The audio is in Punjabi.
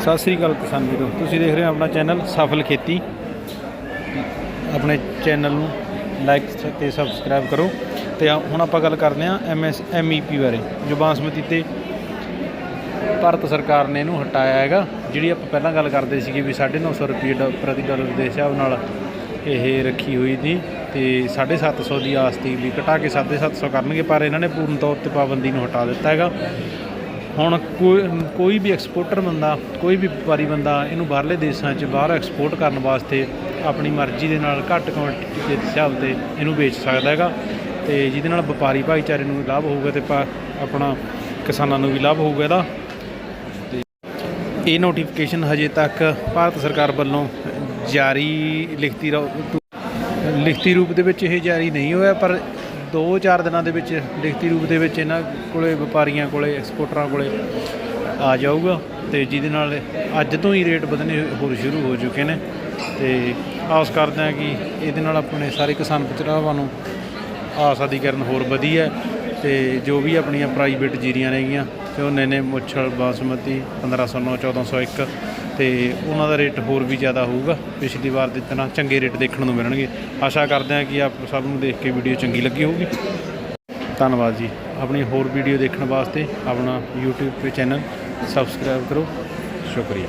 ਸਤਿ ਸ੍ਰੀ ਅਕਾਲ ਕਿਸਾਨ ਵੀਰੋ। ਤੁਸੀਂ ਦੇਖ ਰਹੇ ਹੋ ਆਪਣਾ ਚੈਨਲ ਸਫਲ ਖੇਤੀ। ਆਪਣੇ ਚੈਨਲ ਨੂੰ ਲਾਈਕ ਤੇ ਸਬਸਕ੍ਰਾਈਬ ਕਰੋ। ਤੇ ਹੁਣ ਆਪਾਂ ਗੱਲ ਕਰਦੇ ਹਾਂ ਐਮਐਸ ਐਮਈਪੀ ਬਾਰੇ, ਜੋ ਬਾਸਮਤੀ ਤੇ ਭਾਰਤ ਸਰਕਾਰ ਨੇ ਇਹਨੂੰ ਹਟਾਇਆ ਹੈਗਾ। ਜਿਹੜੀ ਆਪਾਂ ਪਹਿਲਾਂ ਗੱਲ ਕਰਦੇ ਸੀਗੇ ਵੀ 950 ਰੁਪਏ ਡ- ਪ੍ਰਤੀ ਡਾਲਰ ਦੇ ਹਿਸਾਬ ਨਾਲ ਇਹ ਰੱਖੀ ਹੋਈ ਸੀ ਤੇ 750 ਦੀ ਆਸ ਤੀ ਵੀ ਘਟਾ ਕੇ 750 ਕਰਨਗੇ, ਪਰ ਇਹਨਾਂ ਨੇ ਪੂਰਨ ਤੌਰ ਤੇ ਪਾਬੰਦੀ ਨੂੰ ਹਟਾ ਦਿੱਤਾ ਹੈਗਾ। ਹੁਣ ਕੋਈ ਕੋਈ ਵੀ ਐਕਸਪੋਰਟਰ ਬੰਦਾ, ਕੋਈ ਵੀ ਵਪਾਰੀ ਬੰਦਾ ਇਹਨੂੰ ਬਾਹਰਲੇ ਦੇਸ਼ਾਂ 'ਚ ਬਾਹਰ ਐਕਸਪੋਰਟ ਕਰਨ ਵਾਸਤੇ ਆਪਣੀ ਮਰਜ਼ੀ ਦੇ ਨਾਲ ਘੱਟ ਕੁਆਂਟੀਟੀ ਦੇ ਹਿਸਾਬ ਤੇ ਇਹਨੂੰ ਵੇਚ ਸਕਦਾ ਹੈਗਾ ਤੇ ਜਿਹਦੇ ਨਾਲ ਵਪਾਰੀ ਭਾਈਚਾਰੇ ਨੂੰ ਵੀ ਲਾਭ ਹੋਊਗਾ ਤੇ ਪਾ- ਆਪਣਾ ਕਿਸਾਨਾਂ ਨੂੰ ਵੀ ਲਾਭ ਹੋਊਗਾ ਇਹਦਾ। ਇਹ ਨੋਟੀਫਿਕੇਸ਼ਨ ਹਜੇ ਤੱਕ ਭਾਰਤ ਸਰਕਾਰ ਵੱਲੋਂ ਜਾਰੀ ਲਿਖਤੀ ਰੋ- ਲਿਖਤੀ ਰੂਪ ਦੇ ਵਿੱਚ ਇਹ ਜਾਰੀ ਨਹੀਂ ਹੋਇਆ, ਪਰ 2-4 ਦਿਨਾਂ ਦੇ ਵਿੱਚ ਲਿਖਤੀ ਰੂਪ ਦੇ ਵਿੱਚ ਇਹਨਾਂ ਕੋਲੇ ਵਪਾਰੀਆਂ ਕੋਲੇ ਐਕਸਪੋਰਟਰਾਂ ਕੋਲੇ ਆ ਜਾਊਗਾ ਤੇ ਜਿਹਦੇ ਨਾਲ ਅੱਜ ਤੋਂ ਹੀ ਰੇਟ ਵਧਣੇ ਹੋਰ ਸ਼ੁਰੂ ਹੋ ਚੁੱਕੇ ਨੇ ਤੇ ਆਸ ਕਰਦੇ ਹਾਂ ਕਿ ਇਹਦੇ ਨਾਲ ਆਪਣੇ ਸਾਰੇ ਕਿਸਾਨ ਭਰਾਵਾਂ ਨੂੰ ਆਸ ਦੀ ਕਰਨ ਹੋਰ ਵਧੀ ਹੈ ਤੇ ਜੋ ਵੀ ਆਪਣੀਆਂ ਪ੍ਰਾਈਵੇਟ ਜੀਰੀਆਂ ਨੇਗੀਆਂ ਝੋਨੇ ਨੇ ਮੁੱਛਲ, ਬਾਸਮਤੀ 1509 1401 ਤੇ ਉਹਨਾਂ ਦਾ ਰੇਟ ਹੋਰ ਵੀ ਜ਼ਿਆਦਾ ਹੋਊਗਾ। ਪਿਛਲੀ ਵਾਰ ਦੇ ਤਰ੍ਹਾਂ ਚੰਗੇ ਰੇਟ ਦੇਖਣ ਨੂੰ ਮਿਲਣਗੇ। ਆਸ਼ਾ ਕਰਦੇ ਹਾਂ ਕਿ ਆਪ ਸਭ ਨੂੰ ਦੇਖ ਕੇ ਵੀਡੀਓ ਚੰਗੀ ਲੱਗੀ ਹੋਊਗੀ। ਧੰਨਵਾਦ ਜੀ। ਆਪਣੀ ਹੋਰ ਵੀਡੀਓ ਦੇਖਣ ਵਾਸਤੇ ਆਪਣਾ YouTube ਤੇ ਚੈਨਲ ਸਬਸਕ੍ਰਾਈਬ ਕਰੋ। ਸ਼ੁਕਰੀਆ।